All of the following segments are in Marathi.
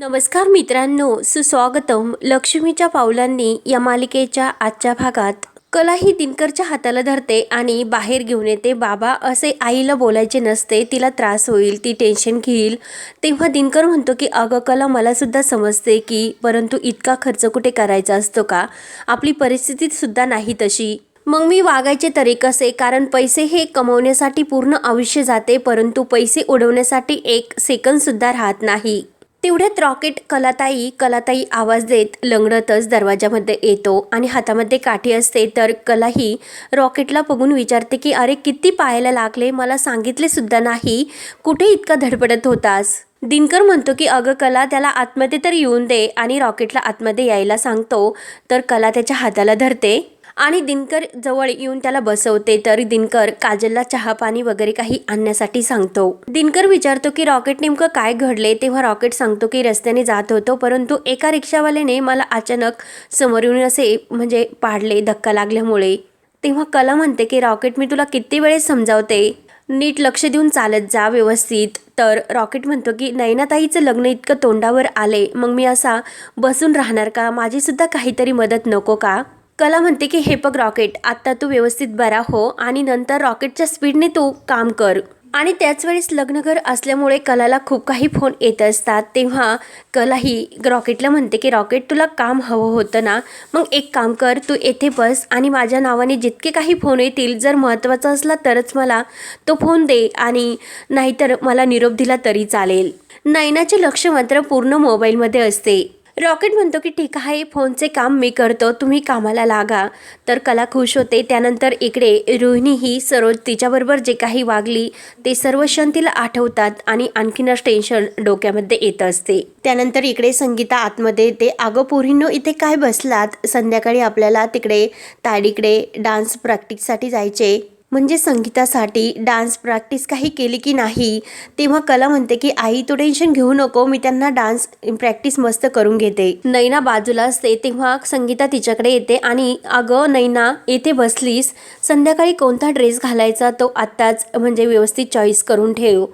नमस्कार मित्रांनो सुस्वागतम लक्ष्मीच्या पावलांनी या मालिकेच्या आजच्या भागात. कला ही दिनकरच्या हाताला धरते आणि बाहेर घेऊन येते. बाबा असे आईला बोलायचे नसते तिला त्रास होईल ती टेन्शन घेईल. तेव्हा दिनकर म्हणतो की अगं कला मलासुद्धा समजते की परंतु इतका खर्च कुठे करायचा असतो का? आपली परिस्थितीसुद्धा नाही तशी. मग मी वागायचे तरी कसे? कारण पैसे हे कमवण्यासाठी पूर्ण आयुष्य जाते परंतु पैसे उडवण्यासाठी एक सेकंदसुद्धा राहत नाही. तेवढ्यात रॉकेट कलाताई कलाताई आवाज देत लंगडतच दरवाजामध्ये येतो आणि हातामध्ये काठी असते तर कलाही रॉकेटला बघून विचारते की अरे किती पायाला लागले? मला सांगितले सुद्धा नाही. कुठे इतका धडपडत होतास? दिनकर म्हणतो की अगं कला त्याला आतमध्ये तर येऊन दे आणि रॉकेटला आतमध्ये यायला सांगतो. तर कला त्याच्या हाताला धरते. आणि दिनकर जवळ येऊन त्याला बसवते तर दिनकर काजलला चहा पाणी वगैरे काही आणण्यासाठी सांगतो. दिनकर विचारतो की रॉकेट नेमकं काय घडले तेव्हा रॉकेट सांगतो की रस्त्याने जात होतो परंतु एका रिक्षावाल्याने मला अचानक समोर येऊन असे म्हणजे पाडले धक्का लागल्यामुळे. तेव्हा कला म्हणते की रॉकेट मी तुला किती वेळेस समजावते? नीट लक्ष देऊन चालत जा व्यवस्थित. तर रॉकेट म्हणतो की नयनाताईचं लग्न इतकं तोंडावर आले मग मी असा बसून राहणार का? माझीसुद्धा काहीतरी मदत नको का? कला म्हणते की हे बघ रॉकेट आत्ता तू व्यवस्थित बरा हो आणि नंतर रॉकेटच्या स्पीडने तू काम कर. आणि त्याच वेळेस लग्नघर असल्यामुळे कलाला खूप काही फोन येत असतात. तेव्हा कला ही रॉकेटला म्हणते की रॉकेट तुला काम हवं होतं ना? मग एक काम कर तू येथे बस आणि माझ्या नावाने जितके काही फोन येतील जर महत्त्वाचा असला तरच मला तो फोन दे आणि नाहीतर मला निरोप दिला तरी चालेल. नैनाचे लक्ष मात्र पूर्ण मोबाईलमध्ये असते. रॉकेट म्हणतो की ठीक आहे फोनचे काम मी करतो तुम्ही कामाला लागा. तर कला खुश होते. त्यानंतर इकडे रोहिणी ही सरोज तिच्याबरोबर जे काही वागली ते सर्व क्षण तिला आठवतात आणि आणखीनच टेन्शन डोक्यामध्ये येत असते. त्यानंतर इकडे संगीता आतमध्ये येते. अगं पोरींनो इथे काय बसलात? संध्याकाळी आपल्याला तिकडे ताडीकडे डान्स प्रॅक्टिससाठी जायचे. म्हणजे संगीतासाठी डान्स प्रॅक्टिस काही केली की नाही? तेव्हा कला म्हणते की आई तू टेन्शन घेऊ नको मी त्यांना डान्स प्रॅक्टिस मस्त करून घेते. नैना बाजूला असते तेव्हा संगीता तिच्याकडे येते आणि अगं नैना येथे बसलीस. संध्याकाळी कोणता ड्रेस घालायचा तो आत्ताच म्हणजे व्यवस्थित चॉईस करून ठेव.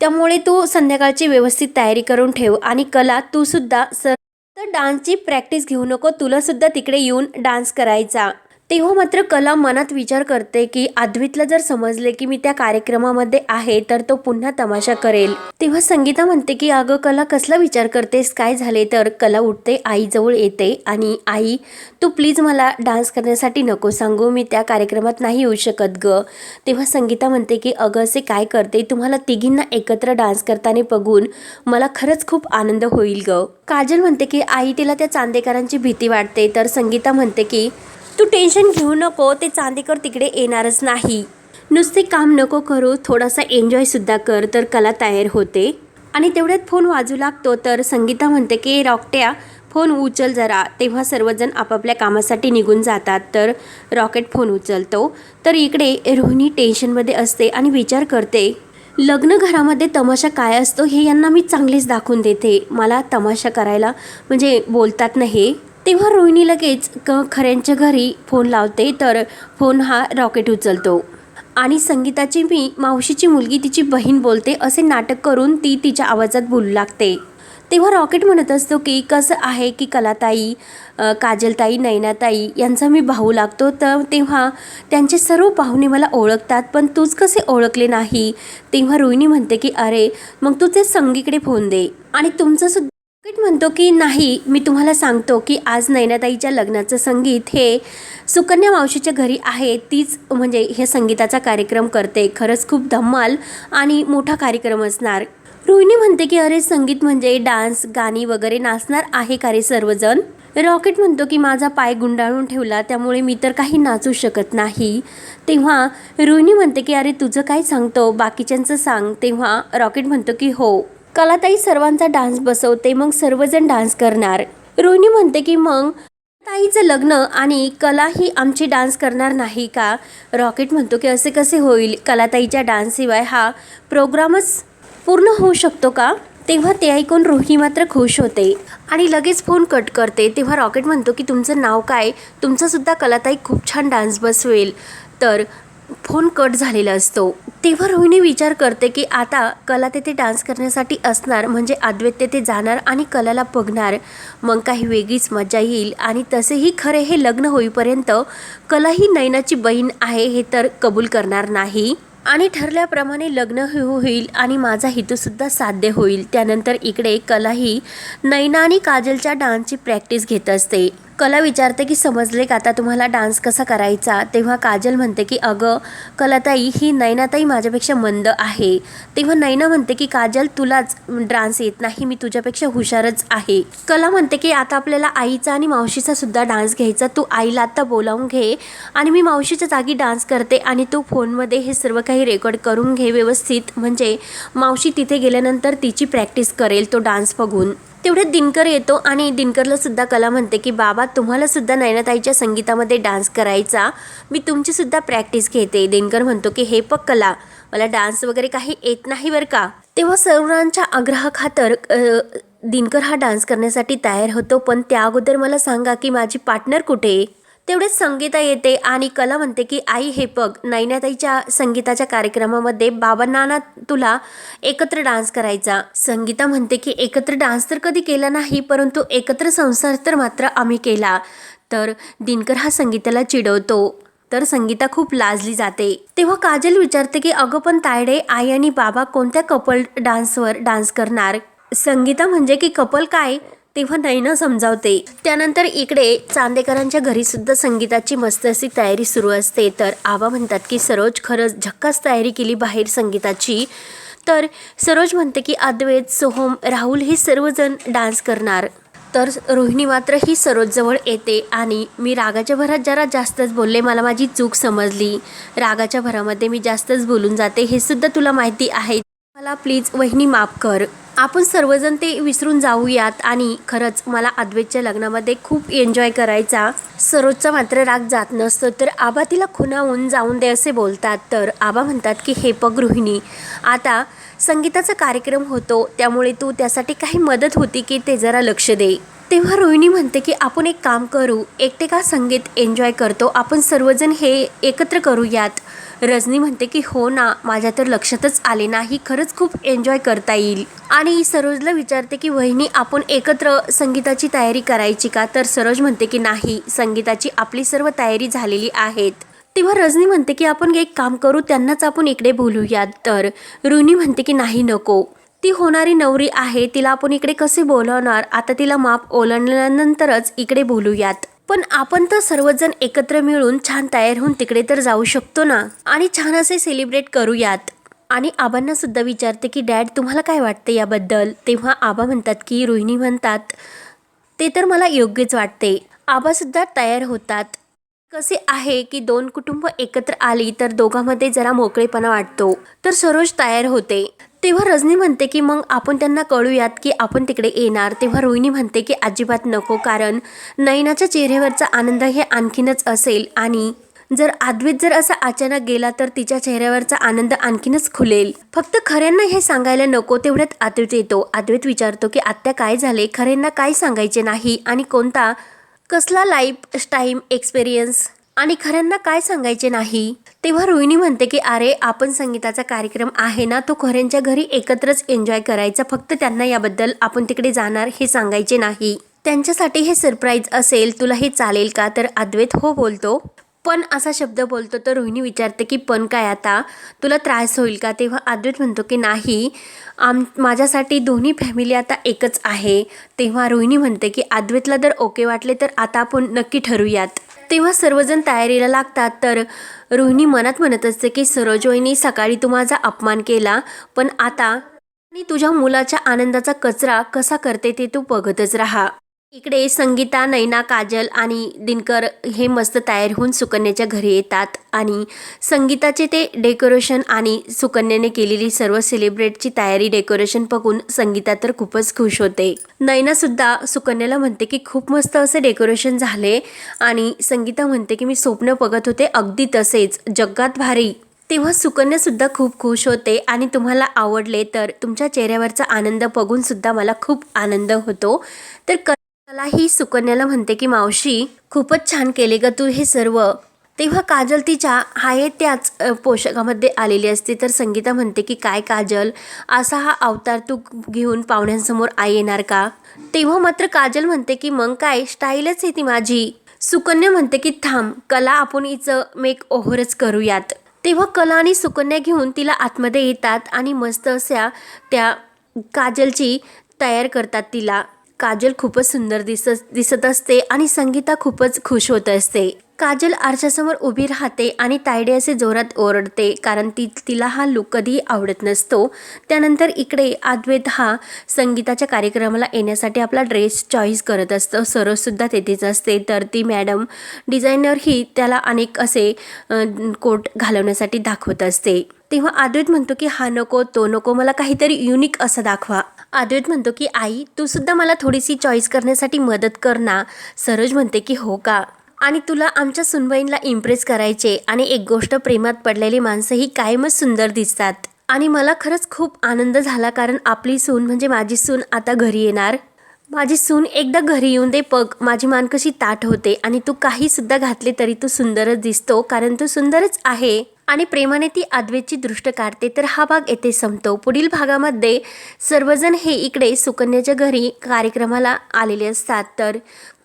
त्यामुळे तू संध्याकाळची व्यवस्थित तयारी करून ठेव आणि कला तू सुद्धा सर तर डान्सची प्रॅक्टिस घेऊ नको तुला सुद्धा तिकडे येऊन डान्स करायचा. तेव्हा हो मात्र कला मनात विचार करते की आद्वितला जर समजले की मी त्या कार्यक्रमामध्ये आहे तर तो पुन्हा तमाशा करेल. तेव्हा संगीता म्हणते की अगं कला कसला विचार करतेस? काय झाले तर? कला उठते आईजवळ येते आणि आई तू प्लीज मला डान्स करण्यासाठी नको सांगू मी त्या कार्यक्रमात नाही येऊ शकत ग. तेव्हा संगीता म्हणते की अगं असे काय करते? तुम्हाला तिघींना एकत्र डान्स करताना बघून मला खरंच खूप आनंद होईल ग. काजल म्हणते की आई तिला त्या चांदेकरांची भीती वाटते. तर संगीता म्हणते की तू टेन्शन घेऊ नको ते चांदेकर तिकडे येणारच नाही. नुसते काम नको करू थोडासा एन्जॉयसुद्धा कर तर कला तयार होते. आणि तेवढ्यात फोन वाजू लागतो तर संगीता म्हणते की रॉकट्या फोन उचल जरा. तेव्हा सर्वजण आपापल्या कामासाठी निघून जातात तर रॉकेट फोन उचलतो. तर इकडे रोहिणी टेन्शनमध्ये असते आणि विचार करते लग्न घरामध्ये तमाशा काय असतो हे यांना मी चांगलेच दाखवून देते. मला तमाशा करायला म्हणजे बोलतात ना हे तेव्हा रोहिणी लगेच क खऱ्यांच्या घरी फोन लावते तर फोन हा रॉकेट उचलतो. आणि संगीताची मी मावशीची मुलगी तिची बहीण बोलते असे नाटक करून ती तिच्या आवाजात बोलू लागते. तेव्हा रॉकेट म्हणत असतो की कसं आहे की कलाताई काजलताई नैनाताई यांचा मी भाऊ लागतो तर तेव्हा त्यांचे सर्व पाहुणे मला ओळखतात पण तूच कसे ओळखले नाही? तेव्हा रोहिणी म्हणते की अरे मग तू ते संगीकडे फोन दे आणि तुमचं सुद्धा रॉकेट म्हणतो की नाही मी तुम्हाला सांगतो की आज नैनाताईच्या लग्नाचं संगीत हे सुकन्या मावशीच्या घरी आहे. तीच म्हणजे हे संगीताचा कार्यक्रम करते. खरंच खूप धम्माल आणि मोठा कार्यक्रम असणार. रोहिणी म्हणते की अरे संगीत म्हणजे डान्स गाणी वगैरे नाचणार आहे का रे सर्वजण? रॉकेट म्हणतो की माझा पाय गुंडाळून ठेवला त्यामुळे मी तर काही नाचू शकत नाही. तेव्हा रोहिणी म्हणते की अरे तुझं काय सांगतो? बाकीच्यांचं सांग. तेव्हा रॉकेट म्हणतो की हो. कलाताई सर्वांचा डान्स बसवते मग सर्वजण डान्स करणार. रोहिणी म्हणते की मग ताईचं लग्न आणि कला ही आमची डान्स करणार नाही का? रॉकेट म्हणतो की असे कसे होईल? कलाताईच्या डान्सशिवाय हा प्रोग्रामच पूर्ण होऊ शकतो का? तेव्हा ते ऐकून रोहिणी मात्र खुश होते आणि लगेच फोन कट करते. तेव्हा रॉकेट म्हणतो की तुमचं नाव काय? तुमचंसुद्धा कलाताई खूप छान डान्स बसवेल. तर फोन कट झालेला असतो. तेव्हा रोहिणी विचार करते की आता कला तेथे डान्स करण्यासाठी असणार म्हणजे अद्वैत तेथे जाणार आणि कलाला बघणार. मग काही वेगळीच मजा येईल आणि तसेही खरे हे लग्न होईपर्यंत कला ही नयनाची बहीण आहे हे तर कबूल करणार नाही. आणि ठरल्याप्रमाणे लग्न हो होईल आणि माझा हेतूसुद्धा साध्य होईल. त्यानंतर इकडे कलाही नैना आणि काजलच्या डान्सची प्रॅक्टिस घेत असते. कला विचारते की समजले का? आता तुम्हाला डान्स कसा करायचा? तेव्हा काजल म्हणते की अगं कलाताई ही नैनाताई माझ्यापेक्षा मंद आहे. तेव्हा नैना म्हणते की काजल तुलाच डान्स येत नाही मी तुझ्यापेक्षा हुशारच आहे. कला म्हणते की आता आपल्याला आईचा आणि मावशीचा सुद्धा डान्स घ्यायचा तू आईला आता बोलावून घे आणि मी मावशीच्या जागी डान्स करते आणि तू फोनमध्ये हे सर्व काही रेकॉर्ड करून घे व्यवस्थित. म्हणजे मावशी तिथे गेल्यानंतर तिची प्रॅक्टिस करेल तो डान्स बघून. तेवढ्यात दिनकर येतो आणि दिनकरला सुद्धा कला म्हणते की बाबा तुम्हाला सुद्धा नयनाताईच्या संगीतामध्ये डान्स करायचा. मी तुमची सुद्धा प्रॅक्टिस घेते. दिनकर म्हणतो की हे पक कला मला डान्स वगैरे काही येत नाही बरं का? तेव्हा सर्वांच्या आग्रहाखातर दिनकर हा डान्स करण्यासाठी तयार होतो. पण त्या अगोदर मला सांगा की माझी पार्टनर कुठे? आहे? तेवढेच संगीता येते आणि कला म्हणते की आई हे बघ नैनाताईच्या संगीताच्या कार्यक्रमामध्ये बाबांना ना तुला एकत्र डान्स करायचा. संगीता म्हणते की एकत्र डान्स तर कधी केला नाही परंतु एकत्र संसार तर मात्र आम्ही केला. तर दिनकर हा संगीताला चिडवतो. तर संगीता खूप लाजली जाते. तेव्हा काजल विचारते की अगं पण तायडे आई आणि बाबा कोणत्या कपल डान्सवर डान्स करणार? संगीता म्हणजे की कपल काय? तेव्हा नैना समजावते. त्यानंतर इकडे चांदेकरांच्या घरी सुद्धा संगीताची मस्त अशी तयारी सुरू असते. तर आबा म्हणतात की सरोज खरंच झक्कास तयारी केली बाहेर संगीताची. तर सरोज म्हणते की अद्वैत सोहम राहुल हे सर्वजण डान्स करणार. तर रोहिणी मात्र ही सरोजजवळ येते आणि मी रागाच्या भरात जरा जास्तच बोलले मला माझी चूक समजली. रागाच्या भरामध्ये मी जास्तच बोलून जाते हे सुद्धा तुला माहिती आहे. मला प्लीज वहिनी माफ कर. आपण सर्वजण ते विसरून जाऊयात आणि खरंच मला अद्वैतच्या लग्नामध्ये खूप एन्जॉय करायचा. सरोजचा मात्र राग जात नसतो तर आबा तिला खुनावून जाऊन दे असे बोलतात. तर आबा म्हणतात की हे पग गृहिणी आता संगीताचा कार्यक्रम होतो त्यामुळे तू त्यासाठी काही मदत होती की ते जरा लक्ष दे. तेव्हा रोहिणी म्हणते की आपण एक काम करू एकटे का संगीत एन्जॉय करतो? आपण सर्वजण हे एकत्र करूयात. रजनी म्हणते की हो ना माझ्या तर लक्षातच आले नाही. खरंच खूप एन्जॉय करता येईल. आणि सरोजला विचारते की वहिनी आपण एकत्र संगीताची तयारी करायची का? तर सरोज म्हणते की नाही संगीताची आपली सर्व तयारी झालेली आहेत. तेव्हा रजनी म्हणते की आपण एक काम करू त्यांनाच आपण इकडे बोलूयात. तर रुनी म्हणते की नाही नको. ती होणारी नवरी आहे तिला आपण इकडे कसे बोलवणार? आता तिला माप ओलांडल्यानंतरच इकडे बोलूयात. पण आपण तर सर्वजण एकत्र मिळून छान तयार होऊन तिकडे तर जाऊ शकतो ना? आणि छान असे सेलिब्रेट करूयात. आणि आबांना सुद्धा विचारते की डॅड तुम्हाला काय वाटते याबद्दल? तेव्हा आबा म्हणतात की रोहिणी म्हणतात. ते तर मला योग्यच वाटते. आबासुद्धा तयार होतात. कसे आहे की दोन कुटुंब एकत्र आली तर दोघांमध्ये जरा मोकळेपणा वाटतो. तर सरोज तयार होते. तेव्हा रजनी म्हणते की मग आपण त्यांना कळूयात की आपण तिकडे येणार. तेव्हा रोहिणी म्हणते की अजिबात नको कारण नयनाच्या चेहऱ्यावरचा आनंद हे आणखीनच असेल आणि जर अद्वैत जर असा अचानक गेला तर तिच्या चेहऱ्यावरचा आनंद आणखीनच खुलेल. फक्त खऱ्यांना हे सांगायला नको तेवढ्यात आद्वित येतो. अद्वैत विचारतो की आत्या काय झाले? खऱ्यांना काय सांगायचे नाही? आणि कोणता कसला लाईफ टाईम एक्सपिरियन्स आणि खऱ्यांना काय सांगायचे नाही? तेव्हा रोहिणी म्हणते की अरे आपण संगीताचा कार्यक्रम आहे ना तो खऱ्यांच्या घरी एकत्रच एन्जॉय करायचा. फक्त त्यांना याबद्दल आपण तिकडे जाणार हे सांगायचे नाही. त्यांच्यासाठी हे सरप्राईज असेल तुला हे चालेल का? तर अद्वैत हो बोलतो. पण असा शब्द बोलतो तर रोहिणी विचारते की पण काय आता? तुला त्रास होईल का? तेव्हा अद्वैत म्हणतो की नाही. आम माझ्यासाठी दोन्ही फॅमिली आता एकच आहे. तेव्हा रोहिणी म्हणते की अद्वैतला जर ओके वाटले तर आता आपण नक्की ठरूयात. तेव्हा सर्वजण तयारीला लागतात तर रोहिणी मनात म्हणत असते की सरोजोईनी सकाळी तू माझा अपमान केला पण आता आणि तुझ्या मुलाच्या आनंदाचा कचरा कसा करते ते तू बघतच राहा. इकडे संगीता नैना काजल आणि दिनकर हे मस्त तयार होऊन सुकन्याच्या घरी येतात. आणि संगीताचे ते डेकोरेशन आणि सुकन्याने केलेली सर्व सेलिब्रेटची तयारी डेकोरेशन बघून संगीता तर खूपच खुश होते. नैना सुद्धा सुकन्याला म्हणते की खूप मस्त असे डेकोरेशन झाले. आणि संगीता म्हणते की मी स्वप्न बघत होते अगदी तसेच जगात भारी. तेव्हा सुकन्यासुद्धा खूप खुश होते आणि तुम्हाला आवडले तर तुमच्या चेहऱ्यावरचा आनंद बघूनसुद्धा मला खूप आनंद होतो. तर क- ही सुकन्याला म्हणते की मावशी खूपच छान केले ग तू हे सर्व. तेव्हा काजल तिच्या आहे त्याच पोषाखामध्ये आलेली असते. तर संगीता म्हणते की काय काजल असा हा अवतार तू घेऊन पाहुण्यांसमोर आई येणार का? तेव्हा मात्र काजल म्हणते की मग काय स्टाईलच आहे ती माझी. सुकन्या म्हणते की थांब कला आपण हिचं मेक ओव्हरच करूयात. तेव्हा कला आणि सुकन्या घेऊन तिला आतमध्ये येतात आणि मस्त अशा त्या काजलची तयार करतात तिला. काजल खूपच सुंदर दिसत दिसत असते आणि संगीता खूपच खुश होत असते. काजल आरशासमोर उभी राहते आणि तायडे असे जोरात ओरडते कारण ती तिला हा लुक कधीही आवडत नसतो. त्यानंतर इकडे अद्वैत हा संगीताच्या कार्यक्रमाला येण्यासाठी आपला ड्रेस चॉईस करत असतो. सरोजसुद्धा तेथेच असते. तर ती मॅडम डिझायनरही त्याला अनेक असे कोट घालवण्यासाठी दाखवत असते. तेव्हा अद्वैत म्हणतो की हा नको तो नको मला काहीतरी युनिक असं दाखवा. अद्वैत म्हणतो की आई तू सुद्धा मला थोडीशी चॉईस करण्यासाठी मदत कर ना. सरोज म्हणते की हो का? आणि तुला आमच्या सुनबाईंना इम्प्रेस करायचे आणि एक गोष्ट प्रेमात पडलेली माणसं ही कायमच सुंदर दिसतात. आणि मला खरंच खूप आनंद झाला कारण आपली सून म्हणजे माझी सून आता घरी येणार. माझी सून एकदा घरी येऊन दे पग माझी मान कशी ताट होते आणि तू काहीसुद्धा घातले तरी तू सुंदरच दिसतो कारण तू सुंदरच आहे. आणि प्रेमाने ती अद्वैतची दृष्ट काढते तर हा भाग येथे संपतो. पुढील भागामध्ये सर्वजण हे इकडे सुकन्याच्या घरी कार्यक्रमाला आलेले असतात तर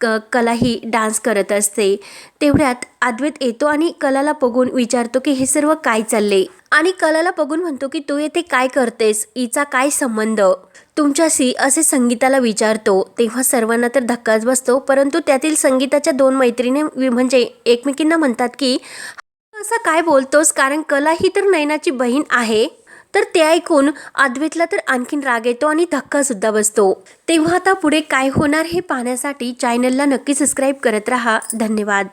क कलाही डान्स करत असते. तेवढ्यात अद्वैत येतो आणि कलाला बघून विचारतो की हे सर्व काय चालले आणि कलाला बघून म्हणतो की तू येथे काय करतेस? हिचा काय संबंध? तुमच्याशी असे संगीताला विचारतो. तेव्हा सर्वांना तर धक्काच बसतो परंतु त्यातील संगीताच्या दोन मैत्रिणी म्हणजे एकमेकींना म्हणतात की असं काय बोलतोस? कारण कला ही तर नयनाची बहीण आहे. तर ते ऐकून अद्वैतला तर आणखीन राग येतो आणि धक्का सुद्धा बसतो. तेव्हा आता पुढे काय होणार हे पाहण्यासाठी चॅनलला नक्की सबस्क्राईब करत राहा. धन्यवाद.